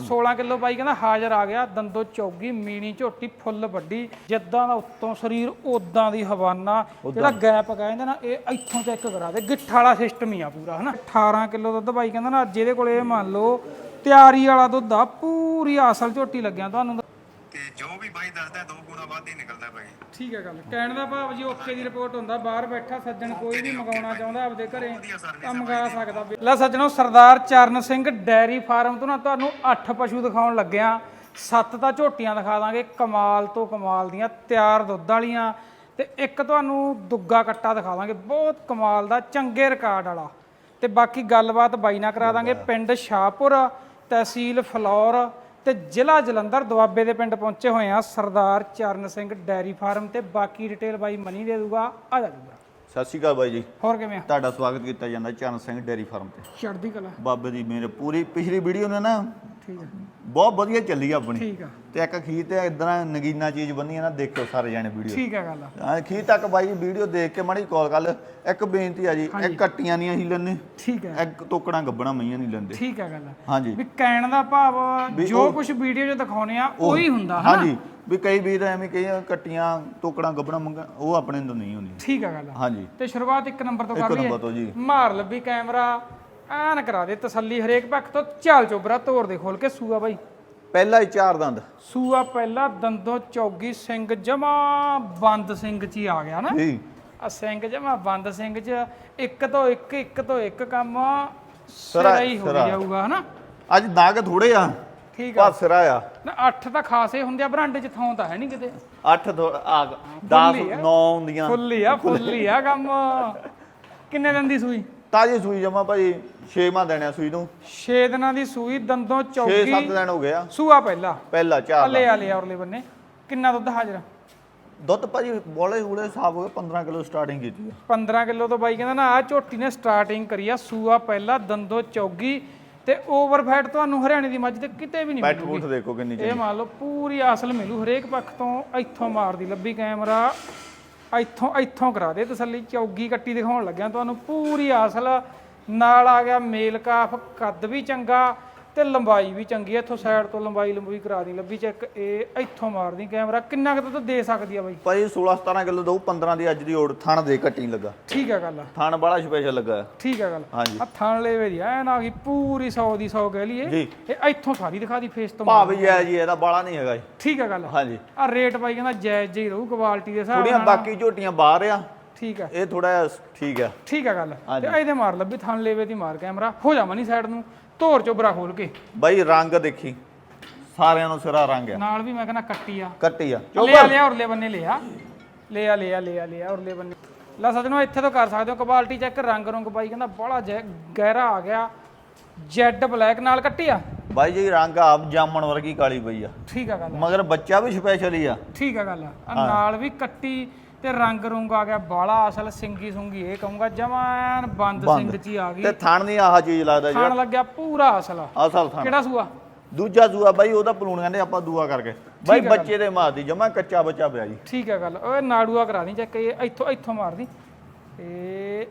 16 kilo ਬਾਈ ਕਹਿੰਦਾ ਹਾਜ਼ਰ ਆ ਗਿਆ ਦੰਦੋ ਚੌਗੀ ਮੀਣੀ ਝੋਟੀ ਫੁੱਲ ਵੱਡੀ ਜਿੱਦਾਂ ਦਾ ਉੱਤੋਂ ਸਰੀਰ ਉਦਾਂ ਦੀ ਹਵਾਨਾ। ਜਿਹੜਾ ਗੈਪ ਕਹਿੰਦੇ ਨਾ ਇਹ ਇੱਥੋਂ ਚੈੱਕ ਕਰਾ ਦੇ ਗਿੱਠ ਵਾਲਾ ਸਿਸਟਮ ਹੀ ਆ ਪੂਰਾ ਹਨਾ? 18 ਕਿਲੋ ਦੁੱਧ ਬਾਈ ਕਹਿੰਦਾ ਨਾ ਅੱਜ ਇਹਦੇ ਕੋਲੇ ਇਹ ਮੰਨ ਲਓ ਤਿਆਰੀ ਵਾਲਾ ਦੁੱਧ ਆ ਪੂਰੀ ਅਸਲ ਝੋਟੀ ਲੱਗਿਆ ਤੁਹਾਨੂੰ ਤੇ ਜੋ ਵੀ ਬਾਈ ਦੱਸਦਾ ਦੋ ਗੁਣਾ ਵੱਧ ਹੀ ਨਿਕਲਦਾ ਬਾਈ। ਠੀਕ ਹੈ ਗੱਲ। ਕਹਿਣ ਦਾ ਭਾਵ ਜੀ ਓਕੇ ਦੀ ਰਿਪੋਰਟ ਹੁੰਦਾ ਬਾਹਰ ਬੈਠਾ ਸੱਜਣ ਕੋਈ ਵੀ ਮੰਗਾਉਣਾ ਚਾਹੁੰਦਾ ਆਪਦੇ ਘਰੇ ਤਾਂ ਮੰਗਾ ਸਕਦਾ। ਲੈ ਸੱਜਣੋ ਸਰਦਾਰ ਚਰਨ ਸਿੰਘ ਡੈਰੀ ਫਾਰਮ ਤੋਂ ਨਾ ਤੁਹਾਨੂੰ 8 ਪਸ਼ੂ ਦਿਖਾਉਣ ਲੱਗਿਆ ਸੱਤ ਤਾਂ ਝੋਟੀਆਂ ਦਿਖਾ ਦਾਂਗੇ ਕਮਾਲ ਤੋਂ ਕਮਾਲ ਦੀਆਂ ਤਿਆਰ ਦੁੱਧ ਵਾਲੀਆਂ। ਤੇ ਇੱਕ ਤੁਹਾਨੂੰ ਦੁੱਗਾ ਕੱਟਾ ਦਿਖਾ ਦਾਂਗੇ ਬਹੁਤ ਕਮਾਲ ਦਾ ਚੰਗੇ ਰਿਕਾਰਡ ਵਾਲਾ। ਤੇ ਬਾਕੀ ਗੱਲਬਾਤ ਬਾਈ ਨਾਲ ਕਰਾ ਦਾਂਗੇ। ਪਿੰਡ ਸ਼ਾਹਪੁਰ ਤਹਿਸੀਲ ਫਲੌਰ। ਤੇ ਜ਼ਿਲ੍ਹਾ ਜਲੰਧਰ ਦੁਆਬੇ ਦੇ ਪਿੰਡ ਪਹੁੰਚੇ ਹੋਏ ਆ ਸਰਦਾਰ ਚਰਨ ਸਿੰਘ ਡੈਰੀ ਫਾਰਮ ਤੇ ਬਾਕੀ ਡਿਟੇਲ ਬਾਈ ਮਨੀ ਦੇ ਦੂਗਾ ਆ ਜਾ ਦੂਗਾ। ਸਤਿ ਸ਼੍ਰੀ ਅਕਾਲ ਬਾਈ ਜੀ। ਹੋਰ ਕਿਵੇਂ ਆ? ਤੁਹਾਡਾ ਸਵਾਗਤ ਕੀਤਾ ਜਾਂਦਾ ਚਰਨ ਸਿੰਘ ਡੇਅਰੀ ਫਾਰਮ ਤੇ। ਚੜ੍ਹਦੀ ਕਲਾ। ਬਾਬੇ ਦੀ ਮੇਰੇ ਪੂਰੀ ਪਿਛਲੀ ਵੀਡੀਓ ਨੇ ਨਾ ਠੀਕ ਆ। ਬਹੁਤ ਵਧੀਆ ਚੱਲੀ ਆਪਣੀ। ਠੀਕ ਆ। ਤੇ ਇੱਕ ਖੀਰ ਤੇ ਇਦਾਂ ਨਗੀਨਾ ਚੀਜ਼ ਬੰਨੀ ਹੈ ਨਾ ਦੇਖਿਓ ਸਾਰੇ ਜਾਣੇ ਵੀਡੀਓ ਠੀਕ ਆ ਗੱਲ ਹਾਂ ਖੀਰ ਤੱਕ ਬਾਈ ਵੀਡੀਓ ਦੇਖ ਕੇ ਮਾੜੀ ਕਾਲ ਕਰ ਲਿਓ। ਇੱਕ ਬੇਨਤੀ ਆ ਜੀ ਇੱਕ ਕੱਟੀਆਂ ਨਹੀਂ ਅਸੀਂ ਲੈਣੇ ਠੀਕ ਹੈ ਇੱਕ ਟੋਕੜਾਂ ਗੱਬਣਾ ਮਈਆਂ ਨਹੀਂ ਲੈਂਦੇ। ਠੀਕ ਆ ਗੱਲ ਹਾਂਜੀ। ਵੀ ਕਹਿਣ ਦਾ ਭਾਵ ਜੋ ਕੁਝ ਵੀਡੀਓ 'ਚ ਦਿਖਾਉਨੇ ਆ ਉਹੀ ਹੁੰਦਾ ਹਨਾ? ਹਾਂਜੀ। ਵੀ ਕਈ ਵੀਰ ਐਵੇਂ ਕਈ ਕੱਟੀਆਂ ਟੋਕੜਾਂ ਗੱਬਣਾ ਮੰਗਣ ਉਹ ਆਪਣੇ ਤੋਂ ਨਹੀਂ ਹੁੰਦੀਆਂ। ਠੀਕ ਆ ਗੱਲ ਹਾਂਜੀ। ਤੇ ਸ਼ੁਰੂਆਤ ਇੱਕ ਨੰਬਰ ਤੋਂ ਇੱਕ ਕਰ ਲਈਏ। ਨੰਬਰ ਤੋਂ ਜੀ। ਮਾਰ ਲੱਭੀ ਕੈਮਰਾ ਐਨ ਕਰਾ ਦੇ ਤਸੱਲੀ ਹਰੇਕ ਪੱਖ ਤੋਂ। ਚੱਲ ਚੋਬਰਾ ਤੋੜ ਦੇ ਖੋਲ ਕੇ ਸੂਆ ਬਾਈ। ਪਹਿਲਾ ਹੀ ਚਾਰ ਦੰਦ। ਸੂਆ ਪਹਿਲਾ ਦੰਦੋਂ ਚੌਗੀ ਸਿੰਘ ਜਮਾ ਬੰਦ ਸਿੰਘ ਚ ਹੀ ਆ ਗਿਆ ਨਾ। ਜੀ। ਆ ਸਿੰਘ ਜਮਾ ਬੰਦ ਸਿੰਘ ਚ ਇੱਕ ਤੋਂ ਇੱਕ ਇੱਕ ਤੋਂ ਇੱਕ ਕੰਮ ਸਿਰਾ- ਹੀ ਹੋ ਸਿਰਾ। ਜਾਊਗਾ ਹਨਾ? ਅੱਜ ਦਾਗ ਥੋੜੇ ਆ ਠੀਕ ਆ। ਪਰ ਸਿਰਾ ਆ। ਨਾ ਅੱਠ ਤਾਂ ਖਾਸੇ ਹੁੰਦੇ ਆ ਬਰਾਂਡੇ ਚ ਥਾਂ ਤਾਂ ਹੈ ਨਹੀਂ ਕਿਤੇ। 8 ਆ 10 ਹੀ ਆ। 9 ਹੁੰਦੀਆਂ। ਫੁੱਲੀ ਆ ਫੁੱਲੀ ਆ ਕੰਮ। ਕਿੰਨੇ ਦਿਨ ਦੀ ਸੂਈ? ਤਾਜੀ ਸੂਈ ਜਮਾ ਭਾਈ 6 ਮਾਹ ਦੇਣਿਆ ਸੂਈ ਨੂੰ। 6 ਦਿਨਾਂ ਦੀ ਸੂਈ ਦੰਦੋਂ 6 ਚੌਗੀ 7 ਦਿਨ ਹੋ ਗਿਆ ਸੂਆ ਪਹਿਲਾ। ਪਹਿਲਾ ਚਾਰ ਹਲੇ ਆਲੇ ਔਰਲੇ ਬੰਨੇ। ਕਿੰਨਾ ਦੁੱਧ ਹਾਜ਼ਰ ਦੁੱਧ ਭਾਜੀ ਬੋਲੇ ਹੂਲੇ ਸਾਫ਼ ਹੋ ਗਏ 15 ਕਿਲੋ ਸਟਾਰਟਿੰਗ ਕੀਤੀ ਆ। 15 ਕਿਲੋ ਤੋਂ ਬਾਈ ਕਹਿੰਦਾ ਨਾ ਆ ਝੋਟੀ ਨੇ ਸਟਾਰਟਿੰਗ ਕਰੀ ਆ ਸੂਆ ਪਹਿਲਾ ਦੰਦੋ ਚੌਗੀ ਤੇ ਓਵਰਫੈਟ ਤੁਹਾਨੂੰ ਹਰਿਆਣੇ ਦੀ ਮੱਝ ਤੇ ਕਿਤੇ ਵੀ ਨਹੀਂ ਬੈਠ ਮਿਲੂਗੀ। ਬੂਠ ਦੇਖੋ ਕਿੰਨੀ ਇਹ ਮੰਨ ਲਓ ਪੂਰੀ ਅਸਲ ਮਿਲੂ ਹਰੇਕ ਪੱਖ ਤੋਂ ਇੱਥੋਂ ਮਾਰਦੀ ਲੱਭੀ ਕੈਮਰਾ ਇੱਥੋਂ ਇੱਥੋਂ ਕਰਾ ਦੇ ਤਸੱਲੀ, ਚੌਗੀ ਕੱਟੀ ਦਿਖਾਉਣ ਲੱਗਿਆ ਤੁਹਾਨੂੰ ਪੂਰੀ ਅਸਲ ਨਾਲ ਆ ਗਿਆ ਮੇਲ ਕਾਫ ਕੱਦ ਵੀ ਚੰਗਾ। ਤੇ ਲੰਬਾਈ ਵੀ ਚੰਗੀ ਆ ਇੱਥੋਂ ਸਾਈਡ ਤੋਂ ਲੰਬਾਈ ਲੰਬੂਈ ਕਰਾ ਦੀ ਲੱਭੀ ਚੈੱਕ ਇਹ ਇੱਥੋਂ ਮਾਰਦੀ ਕੈਮਰਾ ਕਿੰਨਾ ਕੁ ਦੁੱਧ ਦੇ ਸਕਦੀ ਆ ਬਾਈ? ਭਾਈ 16 17 ਕਿਲੋ ਦਊ 15 ਦੀ ਅੱਜ ਦੀ ਓੜ ਥਣ ਦੇ ਕੱਟੀ ਲੱਗਾ। ਠੀਕ ਆ ਗੱਲ ਥਣ ਬੜਾ ਸਪੈਸ਼ਲ ਲੱਗਾ। ਠੀਕ ਆ ਗੱਲ ਹਾਂਜੀ। ਆ ਥਣ ਲੈਵੇ ਦੀ ਐਨ ਆ ਗਈ ਪੂਰੀ 100 ਦੀ 100 ਕਹਿ ਲਈਏ। ਜੀ। ਇਹ ਇੱਥੋਂ ਸਾਰੀ ਦਿਖਾ ਦੀ ਫੇਸ ਤੋਂ ਭਾਵ ਜੀ ਹੈ ਜੀ ਇਹਦਾ ਬਾਲਾ ਨਹੀਂ ਹੈਗਾ ਜੀ। ਠੀਕ ਆ ਗੱਲ ਹਾਂਜੀ। ਆ ਰੇਟ ਬਾਈ ਕਹਿੰਦਾ ਜਾਇਜ਼ ਜਿਹੀ ਰਹੂ ਕੁਆਲਿਟੀ ਦੇ ਹਿਸਾਬ ਥੋੜੀਆਂ ਬਾਕੀ ਝੋਟੀਆਂ ਬਾਹਰ ਆ। ਠੀਕ ਆ। ਇਹ ਥੋੜਾ ਠੀਕ ਆ। ਠੀਕ ਆ ਗੱਲ ਤੇ ਇਹਦੇ ਮਾਰ ਲੱਭੀ ਥਣ ਲੈਵੇ ਦੀ ਮਾਰ ਕੈਮਰਾ ਹੋ ਜਾ ਮਨੀ ਸਾਈਡ ਨੂੰ। ਧੋਰ ਚੋਬਰਾ ਖੋਲ ਕੇ। ਬਾਈ ਰੰਗ ਦੇਖੀ। ਸਾਰਿਆਂ ਨੂੰ ਸਿਰਾ ਰੰਗ ਆ। ਨਾਲ ਵੀ ਮੈਂ ਕਹਿੰਦਾ ਕੱਟੀ ਆ। ਕੱਟੀ ਆ। ਲਿਆ ਲਿਆ ਉਰਲੇ ਬੰਨੇ ਲਿਆ। ਲਿਆ ਲਿਆ ਲਿਆ ਲਿਆ ਉਰਲੇ ਬੰਨੇ। ਲਾ ਸਜਣੋ ਇੱਥੇ ਤੋਂ ਕਰ ਸਕਦੇ ਹੋ। ਕੁਆਲਿਟੀ ਚੈੱਕ ਰੰਗ ਰੰਗ ਬਾਈ ਕਹਿੰਦਾ ਬੜਾ ਜੈ- ਗਹਿਰਾ ਆ ਗਿਆ। ਜੈਡ ਬਲੈਕ ਨਾਲ ਕੱਟੀ ਆ? ਬਾਈ ਜੀ ਰੰਗ ਆਪ ਜਾਮਣ ਵਰਗੀ ਕਾਲੀ ਪਈ ਆ। ਠੀਕ ਆ ਗੱਲ ਮਗਰ ਬੱਚਾ ਵੀ ਸਪੈਸ਼ਲ ਹੀ ਆ। ਠੀਕ ਆ ਗੱਲ ਆ। ਨਾਲ ਵੀ ਕੱਟੀ ਤੇ ਰੰਗ ਰੁੰਗ ਆ ਗਿਆ ਬਾਲਾ ਅਸਲ ਸਿੰਗੀ ਸੁੰਗੀ ਇਹ ਕਹੂੰਗਾ ਜਮਾਨ ਬੰਦ ਸਿੰਘ ਚ ਹੀ ਆ ਗਈ। ਤੇ ਥਣ ਨਹੀਂ ਆਹ ਚੀਜ਼ ਲੱਗਦਾ ਜੀ। ਖਾਣ ਲੱਗਿਆ ਪੂਰਾ ਅਸਲ। ਅਸਲ ਥਣ। ਕਿਹੜਾ ਸੂਆ? ਦੂਜਾ ਸੂਆ ਬਾਈ ਉਹਦਾ ਪਲੂਣ ਕਹਿੰਦੇ ਆਪਾਂ ਦੂਆ ਕਰਕੇ। ਬਾਈ ਬੱਚੇ ਦੇ ਮਾਰਦੀ ਜਮਾ ਕੱਚਾ ਬੱਚਾ ਪਿਆ ਜੀ। ਠੀਕ ਆ ਗੱਲ। ਓਏ ਨਾੜੂਆ ਕਰਾ ਦੀ ਚੈੱਕ ਇਹ ਇੱਥੋਂ ਇੱਥੋਂ ਮਾਰਦੀ ਇਹ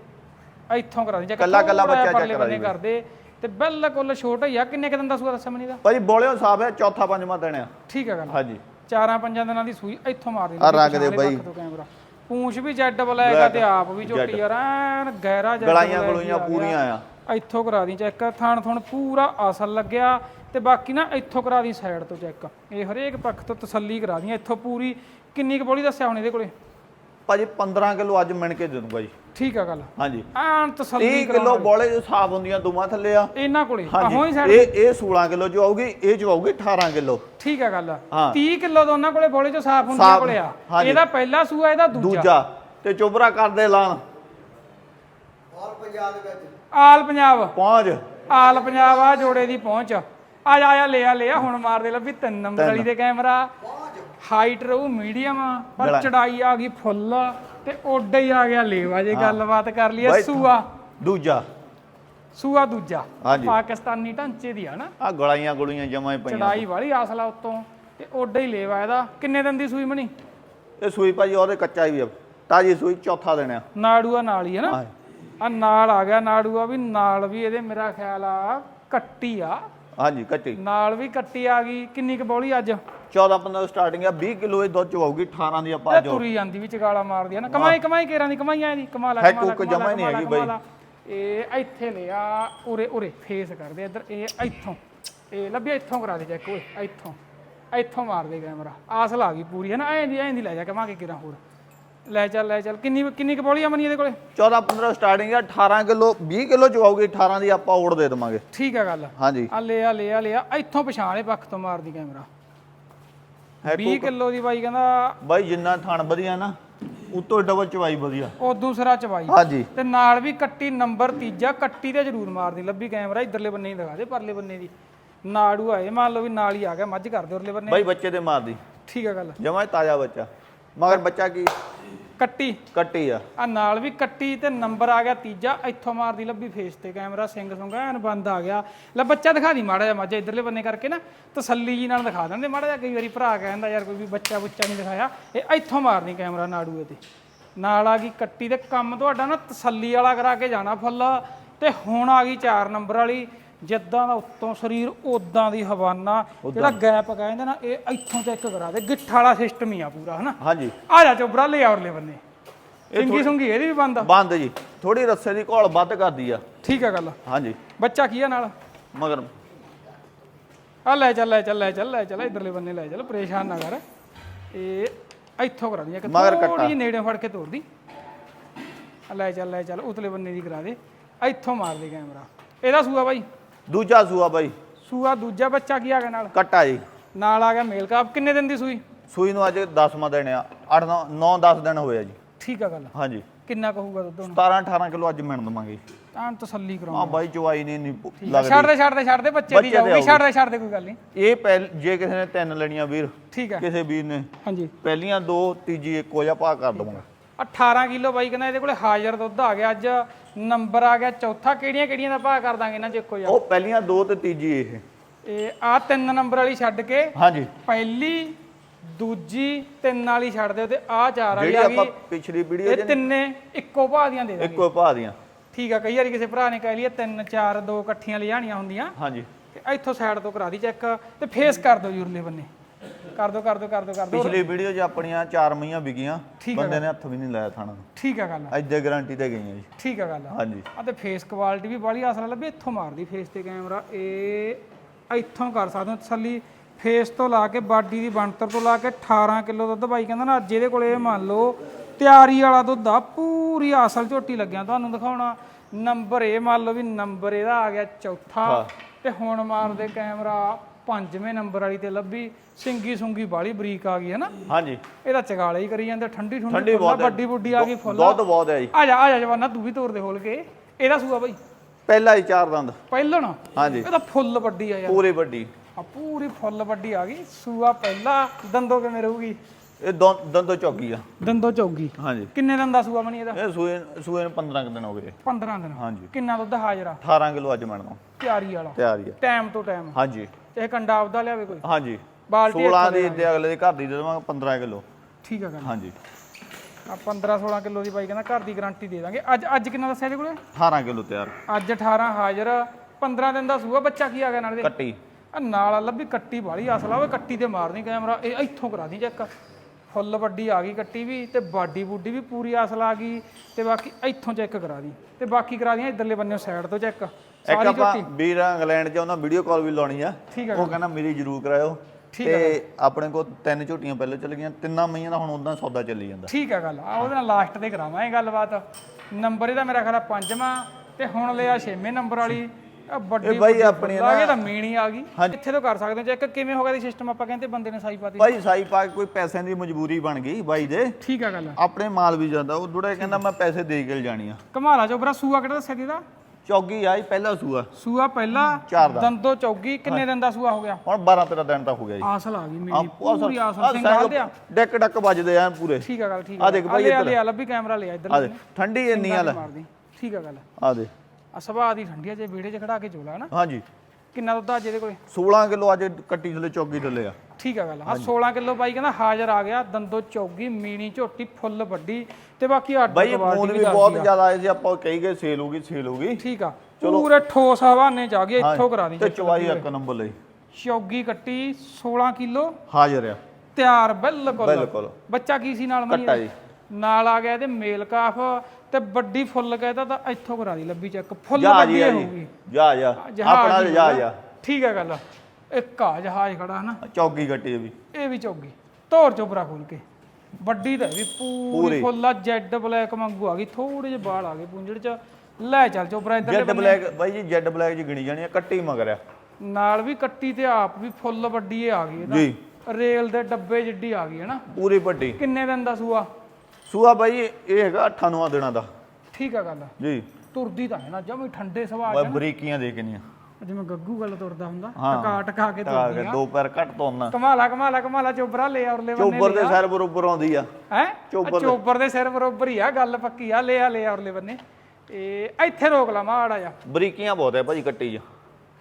ਇੱਥੋਂ ਕਰਾ ਦੀ। ਚੈੱਕ ਕੱਲਾ- ਕੱਲਾ ਬੱਚਾ check ਕਰਾ ਦੀ ਕਰਦੇ। ਤੇ ਬਿਲਕੁਲ ਛੋਟਾ ਹੀ ਆ। ਕਿੰਨੇ ਕੁ ਦਿਨ ਦਾ ਸੂਆ ਦੱਸਿਆ ਮਨੀ ਦਾ ਭਾਈ ਬੋਲਿਓ ਸਾਫ਼ ਹੈ ਚੌਥਾ ਪੰਜਵਾਂ ਦਿਨ ਆ। ਠੀਕ ਆ ਗੱਲ। ਹਾਂਜੀ। ਚਾਰਾਂ ਪੰਜਾਂ ਦਿਨਾਂ ਦੀ ਸੂਈ ਇੱਥੋਂ ਮਾਰਦੀ ਆਹ ਰੰਗ ਦੇ ਬਾਈ। ਕੈਮਰਾ। ਪੂੰਛ ਵੀ ਜੈਡ ਬਲੈਕ ਤੇ ਆਪ ਵੀ ਝੋਟੀ ਯਾਰ ਐਨ ਗਹਿਰਾ ਜੈਡ ਗਲਾਈਆਂ ਗਲੋਈਆਂ ਆ ਪੂਰੀਆਂ ਆ। ਇੱਥੋਂ ਕਰਾ ਦੀ ਚੈੱਕ ਥਾਣ ਥਣ ਪੂਰਾ ਅਸਲ ਲੱਗਿਆ ਤੇ ਬਾਕੀ ਨਾ ਇੱਥੋਂ ਕਰਾ ਦੀ ਸਾਈਡ ਤੋਂ ਚੈੱਕ। ਇਹ ਹਰੇਕ ਪੱਖ ਤੋਂ ਤਸੱਲੀ ਕਰਾ ਦੀ ਇੱਥੋਂ ਪੂਰੀ ਕਿੰਨੀ ਕੁ ਬੋਲੀ ਦੱਸਿਆ ਹੁਣ ਇਹਦੇ ਕੋਲੇ? ਭਾਜੀ 15 ਕਿਲੋ ਅੱਜ ਮਿਣ ਕੇ ਦੇ ਦੂੰਗਾ ਜੀ ਠੀਕ ਆ ਗੱਲ। ਹਾਂਜੀ। ਐਨ ਤਸੱਲੀ 30 ਕਿਲੋ ਬੋਲੇ ਜੋ ਸਾਫ਼ ਹੁੰਦੀਆਂ ਦੋਵਾਂ ਥੱਲੇ ਆ। ਇਹਨਾਂ ਕੋਲੇ ਆਹੋ ਹੀ ਸਾਈਡ ਇਹ ਇਹ 16 ਕਿਲੋ ਜੋ ਆਊਗੀ ਇਹ ਜੋ ਆਊਗੀ 18 ਕਿਲੋ। ਠੀਕ ਆ ਗੱਲ। ਹਾਂ। 30 ਕਿਲੋ ਦੋਨਾਂ ਕੋਲੇ ਬੋਲੇ ਚੋਂ ਸਾਫ਼ ਹੁੰਦੀਆਂ ਕੋਲੇ ਆ। ਇਹਦਾ ਪਹਿਲਾ ਸੂਆ ਇਹਦਾ ਦੂਜਾ। ਦੂਜਾ। ਤੇ ਚੁਬਰਾ ਕਰਦੇ ਐਲਾਨ ਆਲ ਪੰਜਾਬ ਪਹੁੰਚ। ਆਲ ਪੰਜਾਬ ਆ ਜੋੜੇ ਦੀ ਪਹੁੰਚ। ਆ ਜਾ ਆ ਜਾ ਲਿਆ ਲਿਆ ਹੁਣ ਮਾਰ ਦੇ ਲੱਭੀ ਤਿੰਨ ਨੰਬਰ ਵਾਲੀ ਦੇ ਕੈਮਰਾ। ਹਾਈਟ ਰਹੂ ਮੀਡੀਅਮ ਪਰ ਚੜਾਈ ਆ ਗਈ ਫੁੱਲ। ਤੇ ਓਡੇ ਹੀ ਆ ਗਿਆ ਲੇਵਾ ਜੇ ਗੱਲਬਾਤ ਕਰ ਲਈਏ ਬਾਈ- ਸੂਆ। ਦੂਜਾ। ਸੂਆ ਦੂਜਾ। ਹਾਂਜੀ। ਪਾਕਿਸਤਾਨੀ ਢਾਂਚੇ ਦੀ ਆ ਨਾ। ਆ ਗਲਾਈਆਂ ਗਲੂਈਆਂ ਜਮਾਂ ਹੀ ਪਈਆਂ ਚੜਾਈ ਵਾਲੀ ਆਸਲਾ ਉੱਤੋਂ ਤੇ ਓਡੇ ਹੀ ਲੇਵਾ ਇਹਦਾ। ਕਿੰਨੇ ਦਿਨ ਦੀ ਸੂਈ ਮਣੀ ਇਹ ਸੂਈ ਭਾਜੀ ਉਹਦੇ ਕੱਚਾ ਵੀ ਆ। ਤਾਜੀ ਸੂਈ ਚੌਥਾ ਆ। ਨਾੜੂਆ ਨਾਲ ਹੀ ਹੈ ਨਾ। ਹਾਂ। ਆ ਨਾਲ ਆ ਗਿਆ ਨਾੜੂਆ ਵੀ ਨਾਲ ਵੀ ਇਹਦੇ ਮੇਰਾ ਖਿਆਲ ਆ ਕੱਟੀ ਆ। ਹਾਂਜੀ ਕੱਟੀ। ਨਾਲ ਵੀ ਕੱਟੀ ਆ ਗਈ। ਕਿੰਨੀ ਕੁ ਬੌਲੀ ਅੱਜ? 14 15 ਸਟਾਰਟਿੰਗ ਆ 20 ਕਿਲੋ ਇਹ ਦੁੱਧ ਚਵਾਉਗੀ 18 ਦੀ ਆਪਾਂ ਇਹ ਜੋ। ਤੁਰੀ ਜਾਂਦੀ ਵੀ ਚਗਾਲਾ ਮਾਰਦੀ ਆ ਨਾ। ਕਮਾਈ ਕਮਾਈ ਕੇਰਾਂ ਦੀ ਕਮਾਈ ਆਏ ਦੀ ਕਮਾਲ ਹੈ ਕੁੱਕ ਜਮਾਂ ਹੀ ਨਹੀਂ ਹੈਗੀ ਬਾਈ। ਇਹ ਇੱਥੇ ਲਿਆ ਉਰੇ ਉਰੇ ਫੇਸ ਕਰਦੇ ਇੱਧਰ। ਇਹ ਇੱਥੋਂ ਇਹ ਲੱਭਿਆ ਇੱਥੋਂ ਕਰਾ ਦੇ ਚੈੱਕ ਓਏ ਇੱਥੋਂ। ਇੱਥੋਂ ਮਾਰ ਦੇ ਕੈਮਰਾ ਆਸ ਲਾ ਗਈ ਪੂਰੀ ਹੈ ਨਾ? ਐਂ ਦੀ ਐਂ ਦੀ ਲੈ ਜਾ ਕਮਾ ਕੇ ਕਿਰਾਂ ਹੋਰ। ਲੈ ਚੱਲ ਲੈ ਚੱਲ। ਕਿੰਨੀ ਕਿੰਨੀ ਕੁ ਬੌਲੀ ਆ ਮਨੀ ਇਹਦੇ ਕੋਲੇ? 14 15 ਸਟਾਰਟਿੰਗ ਆ 18 ਕਿਲੋ 20 ਕਿਲੋ ਚਵਾਉਗੀ 18 ਦੀ ਆਪਾਂ ਓੜ ਦੇ ਦੇਵਾਂਗੇ। ਠੀਕ ਆ ਗੱਲ। ਹਾਂਜੀ। ਆ ਲਿਆ ਲਿਆ ਲਿਆ ਇੱਥੋਂ ਪਛਾਣੇ ਪੱਖ ਤੋਂ ਮਾਰਦੀ ਕੈਮਰਾ ਹੈ 20 ਕਿਲੋ ਦੀ ਬਾਈ ਕਹਿੰਦਾ ਬਾਈ ਜਿੰਨਾ ਥਣ ਵਧੀਆ ਨਾ ਉਤੋਂ ਡਬਲ ਚਵਾਈ ਵਧੀਆ। ਉਹ ਦੂਸਰਾ ਚਵਾਈ। ਹਾਂਜੀ। ਤੇ ਨਾਲ ਵੀ ਕੱਟੀ ਨੰਬਰ ਤੀਜਾ ਕੱਟੀ ਤੇ ਜ਼ਰੂਰ ਮਾਰਦੀ ਲੱਭੀ ਕੈਮਰਾ ਇਧਰਲੇ ਬੰਨੇ ਹੀ ਦਿਖਾ ਦੇ ਪਰਲੇ ਬੰਨੇ ਦੀ। ਨਾੜੂ ਆਏ ਮੰਨ ਲਓ ਵੀ ਨਾਲ ਹੀ ਆ ਗਿਆ ਮੱਝ ਕਰ ਦੇ ਉਰਲੇ ਬੰਨੇ। ਬਾਈ ਬੱਚੇ ਤੇ ਮਾਰਦੀ ਠੀਕ ਆ ਗੱਲ। ਜਮਾ ਤਾਜ਼ਾ ਬੱਚਾ। ਮਗਰ ਬੱਚਾ ਕੀ? ਕੱਟੀ। ਕੱਟੀ ਆ। ਆ ਨਾਲ ਵੀ ਕੱਟੀ ਤੇ ਨੰਬਰ ਆ ਗਿਆ ਤੀਜਾ। ਇੱਥੋਂ ਮਾਰਦੀ ਲੱਭੀ ਫੇਸ ਤੇ ਕੈਮਰਾ ਸਿੰਘ ਸੁੰਗਾ ਐਨ ਬੰਦ ਆ ਗਿਆ। ਲੈ ਬੱਚਾ ਦਿਖਾ ਦੀ ਮਾੜਾ ਜਿਹਾ ਮੱਝ ਇਧਰਲੇ ਬੰਨੇ ਕਰਕੇ ਨਾ। ਤਸੱਲੀ ਜੀ ਨਾਲ ਦਿਖਾ ਦਿੰਦੇ ਮਾੜਾ ਜਿਹਾ ਕਈ ਵਾਰੀ ਭਰਾ ਕਹਿੰਦਾ ਯਾਰ ਕੋਈ ਵੀ ਬੱਚਾ ਬੁੱਚਾ ਨਹੀਂ ਦਿਖਾਇਆ। ਇਹ ਇੱਥੋਂ ਮਾਰਨੀ ਕੈਮਰਾ ਨਾੜੂਏ ਤੇ। ਨਾਲ ਆ ਗਈ ਕੱਟੀ ਤੇ ਕੰਮ ਤੁਹਾਡਾ ਨਾ ਤਸੱਲੀ ਵਾਲਾ ਕਰਾ ਕੇ ਜਾਣਾ ਫੁੱਲ। ਤੇ ਹੁਣ ਆ ਗਈ 4 ਨੰਬਰ ਵਾਲੀ। ਜਿੱਦਾਂ ਦਾ ਉੱਤੋਂ ਸਰੀਰ ਉਦਾਂ ਦੀ ਹਵਾਨਾ। ਜਿਹੜਾ ਗੈਪ ਕਹਿੰਦੇ ਨਾ ਇਹ ਇੱਥੋਂ ਚੈੱਕ ਕਰਾ ਦੇ। ਗਿੱਠ ਵਾਲਾ ਸਿਸਟਮ ਹੀ ਆ ਪੂਰਾ ਹਨਾ? ਹਾਂਜੀ। ਆ ਜਾ ਚੋਬਰਾ ਲੈ ਬੰਨੇ। ਸਿੰਗੀ ਸੁੰਗੀ ਇਹਦੀ ਵੀ ਬੰਦ ਬੰਦ ਜੀ। ਥੋੜੀ ਰੱਸੇ ਦੀ ਘੋਲ ਵੱਧ ਕਰਦੀ ਆ। ਠੀਕ ਆ ਗੱਲ। ਹਾਂਜੀ। ਬੱਚਾ ਕੀ ਆ ਨਾਲ? ਮਗਰ। ਆ ਲੈ ਚੱਲ ਲੈ ਚੱਲ ਲੈ ਚੱਲ ਲੈ ਚੱਲ ਇਧਰਲੇ ਬੰਨੇ ਲੈ ਚੱਲ ਪਰੇਸ਼ਾਨ ਨਾ ਕਰ। ਇਹ ਇੱਥੋਂ ਕਰਾ ਦੀ ਕੱਟਾ। ਥੋੜੀ ਨੇੜੇ ਫੜ ਕੇ ਤੋਰਦੀ ਆ ਲੈ ਚੱਲ ਲੈ ਚੱਲ ਉਤਲੇ ਬੰਨੇ ਦੀ ਕਰਾ ਦੇ। ਇੱਥੋਂ ਮਾਰ ਦੇ ਕੈਮਰਾ। ਇਹਦਾ ਸੂਆ ਬਾਈ। ਦੂਜਾ ਸੂਆ ਬਾਈ। ਸੂਆ ਦੂਜਾ ਬੱਚਾ ਕੀ ਆ ਗਿਆ ਨਾਲ? ਕੱਟਾ ਜੀ। ਨਾਲ ਆ ਗਿਆ ਮੇਲ ਕਾਪ। ਕਿੰਨੇ ਦਿਨ ਦੀ ਸੂਈ? ਸੂਈ ਨੂੰ ਅੱਜ 10ਵਾਂ ਦਿਨ ਆ। 8 9 10 ਦਿਨ ਹੋਏ ਆ ਜੀ। ਠੀਕ ਆ ਗੱਲ। ਹਾਂਜੀ। ਕਿੰਨਾ ਕਹੂਗਾ ਦੁੱਧ ਹੁਣ? 17 18 ਕਿਲੋ ਅੱਜ ਮਿਣ ਦਵਾਂਗੇ। ਤਾਂ ਤਸੱਲੀ ਕਰਾਉਂ ਆ। ਬਾਈ ਚਵਾਈ ਨਹੀਂ ਨਹੀਂ ਛੱਡ ਲੱਗਦੀ। ਦੇ ਛੱਡ ਦੇ ਛੱਡ ਦੇ ਬੱਚੇ ਦੀ ਜਾਊਗੀ। ਛੱਡ ਦੇ ਛੱਡ ਦੇ ਕੋਈ ਗੱਲ ਨਹੀਂ। ਇਹ ਪਹਿਲ ਜੇ ਕਿਸੇ ਨੇ ਤਿੰਨ ਲੈਣੀਆਂ ਵੀਰ ਠੀਕ ਆ। ਕਿਸੇ ਵੀਰ ਨੇ ਹਾਂਜੀ। ਪਹਿਲੀਆਂ ਦੋ ਤੀਜੀ ਇੱਕੋ ਜਿਹਾ ਭਾਅ ਕਰ ਦਵਾਂਗਾ। 18 ਕਿਲੋ ਬਾਈ ਕਹਿੰਦਾ ਇਹਦੇ ਕੋਲੇ ਹਾਜ਼ਰ ਦੁੱਧ ਆ ਗਿਆ ਅੱਜ ਨੰਬਰ ਆ ਗਿਆ ਚੌਥਾ ਕਿਹੜੀਆਂ ਕਿਹੜੀਆਂ ਦਾ ਭਾਅ ਕਰ ਦਾਂਗੇ ਇਹਨਾਂ ਚ ਇੱਕੋ ਜਿਹਾ। ਉਹ ਪਹਿਲੀਆਂ ਦੋ ਤੇ ਤੀਜੀ ਇਹ। ਇਹ ਆ ਤਿੰਨ ਨੰਬਰ ਵਾਲੀ ਛੱਡ ਕੇ ਹਾਂਜੀ। ਪਹਿਲੀ ਦੂਜੀ ਤਿੰਨ ਵਾਲੀ ਛੱਡ ਦਿਓ ਤੇ ਆ ਚਾਰ ਵਾਲੀ ਜਿਹੜੀ ਆ ਆਪਾਂ ਗਈ। ਪਿਛਲੀ ਵੀਡੀਓ ਇਹ ਤਿੰਨੇ ਇੱਕੋ ਭਾਅ ਦੀਆਂ ਦੇ ਦਾਂਗੇ। ਇੱਕੋ ਭਾਅ ਦੀਆਂ। ਠੀਕ ਆ ਕਈ ਵਾਰੀ ਕਿਸੇ ਭਰਾ ਨੇ ਕਹਿ ਲਈ ਤਿੰਨ ਚਾਰ ਦੋ ਇਕੱਠੀਆਂ ਲਿਜਾਣੀਆਂ ਹੁੰਦੀਆਂ ਹਾਂਜੀ। ਤੇ ਇੱਥੋਂ ਸਾਈਡ ਤੋਂ ਕਰਾ ਦੀ ਚੈੱਕ ਤੇ ਫੇਸ ਕਰ ਦਿਓ ਯੂਰਲੇ ਬੰਨੇ। ਕਰ ਦਿਓ ਕਰ ਦਿਓ ਕਰ ਦਿਓ ਕਰ ਦਿਓ ਪਿਛਲੀ ਵੀਡੀਓ 'ਚ ਆਪਣੀਆਂ ਚਾਰ ਮਈਆਂ ਵਿਕੀਆਂ ਠੀਕ ਆ ਬੰਦੇ ਨੇ ਹੱਥ ਵੀ ਨਹੀਂ ਲਾਇਆ ਥਾਣਾ ਨੂੰ ਠੀਕ ਆ ਗੱਲ ਅੱਜ ਦੇ ਗਾਰੰਟੀ ਤੇ ਗਈਆਂ ਜੀ। ਠੀਕ ਆ ਗੱਲ ਹਾਂਜੀ। ਆ ਤੇ ਫੇਸ ਕੁਆਲਿਟੀ ਵੀ ਬਾਲੀ ਆਸਰਾ ਲੱਭੇ ਇੱਥੋਂ ਮਾਰਦੀ ਫੇਸ ਤੇ ਕੈਮਰਾ ਇਹ ਇੱਥੋਂ ਕਰ ਸਕਦੇ ਹੋ। ਤਸੱਲੀ ਫੇਸ ਤੋਂ ਲਾ ਕੇ ਬਾਡੀ ਦੀ ਬਣਤਰ ਤੋਂ ਲਾ ਕੇ 18 ਕਿਲੋ ਦੁੱਧ ਬਾਈ ਕਹਿੰਦਾ ਨਾ ਅੱਜ ਇਹਦੇ ਕੋਲੇ ਇਹ ਮੰਨ ਲਓ ਤਿਆਰੀ ਵਾਲਾ ਦੁੱਧ ਆ ਪੂਰੀ ਅਸਲ ਝੋਟੀ ਲੱਗਿਆ। ਤੁਹਾਨੂੰ ਦਿਖਾਉਣਾ ਨੰਬਰ ਇਹ ਮੰਨ ਲਓ ਵੀ ਨੰਬਰ ਇਹਦਾ ਆ ਗਿਆ ਚੌਥਾ। ਤੇ ਹੁਣ ਮਾਰਦੇ ਕੈਮਰਾ ਪੰਜਵੇਂ ਨੰਬਰ ਵਾਲੀ ਤੇ ਲੱਭੀ ਸਿੰਗੀ ਸੁੰਗੀ ਬਾਲੀ ਬਰੀਕ ਆ ਗਈ ਹੈ ਨਾ ਹਾਂਜੀ। ਇਹਦਾ ਚਗਾਲੇ ਹੀ ਕਰੀ ਜਾਂਦੇ ਠੰਡੀ ਠੰਡੀ ਬਹੁਤ। ਵੱਡੀ ਬੁੱਡੀ ਆ ਗਈ ਫੁੱਲ। ਦੁੱਧ ਬਹੁਤ ਹੈ ਜੀ। ਆ ਜਾ ਆ ਜਾ ਜਵਾਨਾ ਤੂੰ ਵੀ ਦੇ ਖੋਲ ਕੇ। ਇਹਦਾ ਸੂਆ ਬਾਈ। ਪਹਿਲਾ ਹੀ ਚਾਰ ਦੰਦ। ਪਹਿਲਣ? ਹਾਂਜੀ। ਇਹ ਤਾਂ ਫੁੱਲ ਵੱਡੀ ਆ ਯਾਰ। ਪੂਰੀ ਵੱਡੀ। ਆ ਪੂਰੀ ਫੁੱਲ ਵੱਡੀ ਆ ਗਈ। ਸੂਆ ਪਹਿਲਾ ਦੰਦੋ ਕਿਵੇਂ ਰਹੂਗੀ? ਇਹ ਦੰਦੋ ਚੌਕੀ ਆ। ਦੰਦੋ ਚੌਗੀ। ਹਾਂਜੀ। ਕਿੰਨੇ ਦਿਨ ਦਾ ਸੂਆ ਬਣੀ ਇਹਦਾ? ਇਹ ਸੂਏ ਸੂਏ ਨੂੰ 15 ਕੁ ਦਿਨ ਹੋ ਗਏ। 15 ਦਿਨ। ਹਾਂਜੀ। ਕਿੰਨਾ ਦੁੱਧ ਹਾਜ਼ਰਾ? 18 ਕਿਲੋ ਅੱਜ ਮਿਲਣਾ ਤਿਆਰੀ ਵਾਲਾ। ਤਿਆਰ ਆ। ਟਾਈਮ ਤੋਂ ਟਾਈਮ ਹਾਂਜੀ। ਇਹ ਕੰਡਾ ਆਪਦਾ ਲਿਆਵੇ ਕੋਈ। ਹਾਂਜੀ। ਬਾਲਟੀ 16 ਦੀ ਦੇ ਅਗਲੇ ਦੇ ਘਰ ਦੀ ਦੇ ਦੇਵਾਂਗੇ 15 ਕਿਲੋ। ਠੀਕ ਆ ਗੱਲ। ਹਾਂਜੀ। ਆ 15 16 ਕਿਲੋ ਦੀ ਬਾਈ ਕਹਿੰਦਾ ਘਰ ਦੀ ਗਾਰੰਟੀ ਦੇ ਦਾਂਗੇ। ਅੱਜ ਅੱਜ ਕਿੰਨਾ ਦੱਸਿਆ ਇਹਦੇ ਕੋਲੇ? 18 ਕਿਲੋ ਤਿਆਰ। ਅੱਜ 18 ਹਾਜ਼ਰ। 15 ਦਿਨ ਦਾ ਸੂਆ ਬੱਚਾ ਕੀ ਆ ਗਿਆ ਨਾਲ ਦੇ? ਕੱਟੀ। ਆ ਨਾਲ ਲੱਭੀ ਕੱਟੀ ਵਾਲੀ ਅਸਲਾ ਓਏ ਕੱਟੀ ਤੇ ਮਾਰਨੀ ਕੈਮਰਾ ਇਹ ਇੱਥੋਂ ਕਰਾ ਦੀ ਚੈੱਕ। ਫੁੱਲ ਵੱਡੀ ਆ ਗਈ ਕੱਟੀ ਵੀ ਤੇ ਬਾਡੀ ਬੁੱਡੀ ਵੀ ਪੂਰੀ ਅਸਲ ਆ ਗਈ ਤੇ ਬਾਕੀ ਇੱਥੋਂ ਚੈੱਕ ਕਰਾ ਦੀ। ਤੇ ਬਾਕੀ ਕਰਾ ਦੀਆਂ ਇਧਰਲੇ ਬੰਨੇ ਸਾਈਡ ਤੋਂ ਚੈੱਕ। ਇੱਕ ਆਪਾਂ ਵੀਰ ਇੰਗਲੈਂਡ 'ਚ ਉਹਨਾਂ ਵੀਡੀਓ ਕਾਲ ਵੀ ਲਾਉਣੀ ਆ। ਉਹ ਕਹਿੰਦਾ ਮੇਰੀ ਜ਼ਰੂਰ ਕਰਾਇਓ। ਤੇ ਆਪਣੇ ਕੋਲ ਤਿੰਨ ਝੋਟੀਆਂ ਪਹਿਲਾਂ ਚੱਲ ਗਈਆਂ ਤਿੰਨਾਂ ਮਈਆਂ ਦਾ ਹੁਣ ਉਦਾਂ ਸੌਦਾ ਚੱਲੀ ਜਾਂਦਾ। ਠੀਕ ਆ ਗੱਲ। ਆ ਉਹਦੇ ਨਾਲ ਲਾਸਟ ਤੇ ਕਰਾਵਾਂਗੇ ਗੱਲਬਾਤ। ਨੰਬਰ ਇਹਦਾ ਮੇਰਾ ਖਿਆਲ ਪੰਜਵਾਂ ਤੇ ਹੁਣ ਲਿਆ ਛੇਵੇਂ ਨੰਬਰ ਵਾਲੀ। ਆ ਵੱਡੀ ਇਹ ਬਾਈ ਵੱਡੀ ਆਪਣੀ ਫੁੱਲ ਆ ਗਈ ਤਾਂ ਮੀਣੀ ਆ ਗਈ। ਹਾਂਜੀ। ਇੱਥੇ ਤੋਂ ਕਰ ਸਕਦੇ ਹੋ? ਚੈੱਕ ਕਿਵੇਂ ਹੋ ਗਿਆ ਦੀ ਸਿਸਟਮ ਆਪਾਂ ਕਹਿੰਦੇ ਬੰਦੇ ਨੇ ਸਾਈ ਪਾਤੀ। ਭਾਈ ਸਾਈ ਪਾ ਕੇ ਕੋਈ ਪੈਸਿਆਂ ਦੀ ਮਜਬੂਰੀ ਬਣ ਗਈ ਬਾਈ ਦੇ। ਠੀਕ ਆ ਗੱਲ ਆਪਣੇ ਮਾਲ ਵੀ ਜਾਂਦਾ ਉਹ ਦੁੜਾ ਕਹਿੰਦਾ ਮੈਂ ਪੈਸੇ ਦੇ ਕੇ ਜਾਣੀ ਆ। ਕਮਾਲਾ ਚੋਬਰਾ ਸੂਆ ਕਿਹੜਾ ਦੱਸਿਆ ਦੀਦਾ? ਚੌਗੀ ਆਈ ਪਹਿਲਾ ਸੂਆ। ਸੂਆ ਪਹਿਲਾ ਚਾਰ ਦਾ। ਦੰਦੋ ਚੌਗੀ ਕਿੰਨੇ ਦਿਨ ਦਾ ਸੂਆ ਹੋ ਗਿਆ? ਹੁਣ 12 13 ਦਿਨ ਤਾਂ ਹੋ ਗਿਆ ਜੀ। ਆਸਲ ਆ ਗਈ ਆ ਮੇਰੀ ਪੂਰੀ ਆਸਲ ਸਿੰਘ ਸਿੰਘ ਹਾਲਦੇ ਆ। ਡੈਕ ਡੱਕ ਵੱਜਦੇ ਆ ਪੂਰੇ। ਠੀਕ ਆ ਗੱਲ ਠੀਕ ਆ। ਦੇਖ ਬਾਈ ਲੈ ਇੱਧਰ। ਲਿਆ ਲੱਭੀ ਕੈਮਰਾ ਲਿਆ ਇੱਧਰ ਆ ਦੇ ਠੰਡੀ ਇੰਨੀ ਆ ਲੈ। ਮਾਰਦੀ। ਠੀਕ ਆ ਗੱਲ। ਆ ਦੇ ਆ ਸਭਾ ਦੀ ਠੰਡੀ ਆ ਜੇ ਵਿਹੜੇ 'ਚ ਖੜਾ ਕੇ ਚੋਲਾ ਨਾ ਹਾਂਜੀ। ਕਿੰਨਾ ਦੁੱਧ ਆ ਜਿਹਦੇ ਕੋਲੇ? 16 ਕਿਲੋ ਅੱਜ ਕੱਟੀ ਥੱਲੇ ਚੌਗੀ ਥੱਲੇ ਆ। ਠੀਕ ਆ ਗੱਲ ਆ। 16 ਕਿਲੋ ਬਾਈ ਕਹਿੰਦਾ ਹਾਜ਼ਰ ਆ ਗਿਆ ਦੰਦੋ ਚੌਗੀ ਮੀਣੀ ਝੋਟੀ ਫੁੱਲ ਵੱਡੀ ਤੇ ਬਾਕੀ ਅੱਡ ਬਾਈ ਫੋਨ ਵੀ ਬਹੁਤ। ਜ਼ਿਆਦਾ ਆਏ ਸੀ ਆਪਾਂ ਕਹੀ ਗਏ ਸੇਲ ਹੋ ਗਈ ਸੇਲ ਹੋ ਗਈ। ਠੀਕ ਆ। ਪੂਰੇ ਠੋਸ ਹਵਾਨੇ ਚ ਆ ਗਈ ਇੱਥੋਂ ਕਰਾ ਦੀ ਤੇ ਚਵਾਈ ਇੱਕ ਨੰਬਰ ਲਈ। ਚੌਗੀ ਕੱਟੀ 16 ਕਿਲੋ। ਹਾਜ਼ਰ ਆ। ਤਿਆਰ ਬਿਲਕੁਲ। ਬਿਲਕੁਲ। ਬੱਚਾ ਕੀ ਸੀ ਨਾਲ ਮਨੀ ਕੱਟਾ ਜੀ। ਨਾਲ ਆ ਗਿਆ ਇਹਦੇ ਮੇਲ ਕਾਫ ਤੇ ਵੱਡੀ ਫੁੱਲ ਕਹਿੰਦਾ ਤਾਂ ਇੱਥੋਂ ਕਰਾ ਦੀ ਲੱਭੀ ਚੱਕ ਫੁੱਲ ਜਾ ਜੀ ਆ ਹੋਊਗੀ। ਜੀ ਜਾ। ਜਾ ਜਹਾਜ਼ ਆਪਣਾ ਹੀ ਜਾ। ਜਾ। ਠੀਕ ਹੈ ਗੱਲ। ਇੱਕ ਆ ਜਹਾਜ਼ ਖੜਾ ਹਨਾ। ਚੌਕੀ ਗੱਟੀ ਵੀ। ਇਹ ਵੀ ਚੌਗੀ ਧੋਰ ਚੋਬਰਾ ਖੋਲ ਕੇ। ਵੱਡੀ ਤਾਂ ਇਹ ਵੀ। ਪੂਰੀ ਪੂਰੀ। ਫੁੱਲ ਆ ਜੈਡ ਬਲੈਕ ਵਾਂਗੂ ਆ ਗਈ। ਥੋੜੇ ਜਿਹੇ ਵਾਲ ਆ ਗਏ ਪੁੰਜੜ ਚ। ਲੈ ਚੱਲ ਚੋਬਰਾ ਇੱਧਰ ਜੈਡ ਬਲੈਕ ਬਾਈ ਜੀ ਜੈਡ ਬਲੈਕ ਚ ਗਿਣੀ ਜਾਣੀ ਆ ਕੱਟੀ ਮਗਰ ਆ। ਨਾਲ ਵੀ ਕੱਟੀ ਤੇ ਆਪ ਵੀ ਫੁੱਲ ਵੱਡੀ ਇਹ ਆ ਗਈ ਇਹਦਾ ਜੀ। ਰੇਲ ਦੇ ਡੱਬੇ ਜਿੱਡੀ ਆ ਗਈ ਹੈ ਨਾ। ਪੂਰੀ ਵੱਡੀ। ਕਿੰਨੇ ਦਿਨ ਦਾ ਸੂਆ? ਸੂਆ ਬਾਈ ਇਹ ਹੈਗਾ 98 ਦਿਨਾਂ ਦਾ। ਠੀਕ ਆ ਗੱਲ। ਜੀ। ਤੁਰਦੀ ਤਾਂ ਹੈ ਨਾ ਜਮੀ ਠੰਡੇ ਸੁਭਾਅ ਬਾਈ ਬਰੀਕੀਆਂ ਦੇ ਕਿੰਨੀਆਂ। ਜਿਵੇਂ ਗੱਗੂ ਗੱਲ ਤੁਰਦਾ ਹੁੰਦਾ ਹਾਂ। ਟਕਾ ਟਕਾ ਕੇ ਤਾਂ ਤੁਰਦੀ ਆ। ਦੋ ਪੈਰ ਘੱਟ ਤੋੜਨਾ ਕਮਾਲਾ ਕਮਾਲਾ ਕਮਾਲਾ ਚੋਬਰਾ ਲੈ ਔਰਲੇ ਬੰਨੇ ਚੋਬਰ ਦੇ ਸਿਰ ਬਰੋਬਰ ਆਉਂਦੀ ਆ। ਹੈ? ਚੋਬਰ ਦੇ- ਚੋਬਰ ਦੇ ਸਿਰ ਬਰੋਬਰ ਹੀ ਆ ਗੱਲ ਪੱਕੀ ਆ ਲੈ ਆ ਲੈ ਔਰਲੇ ਬੰਨੇ। ਇਹ ਇੱਥੇ ਰੋਕ ਲਾ ਮਾੜਾ ਜਾ ਬਰੀਕੀਆਂ ਬਹੁਤ ਹੈ ਭਾਜੀ ਕੱਟੀ ਚ।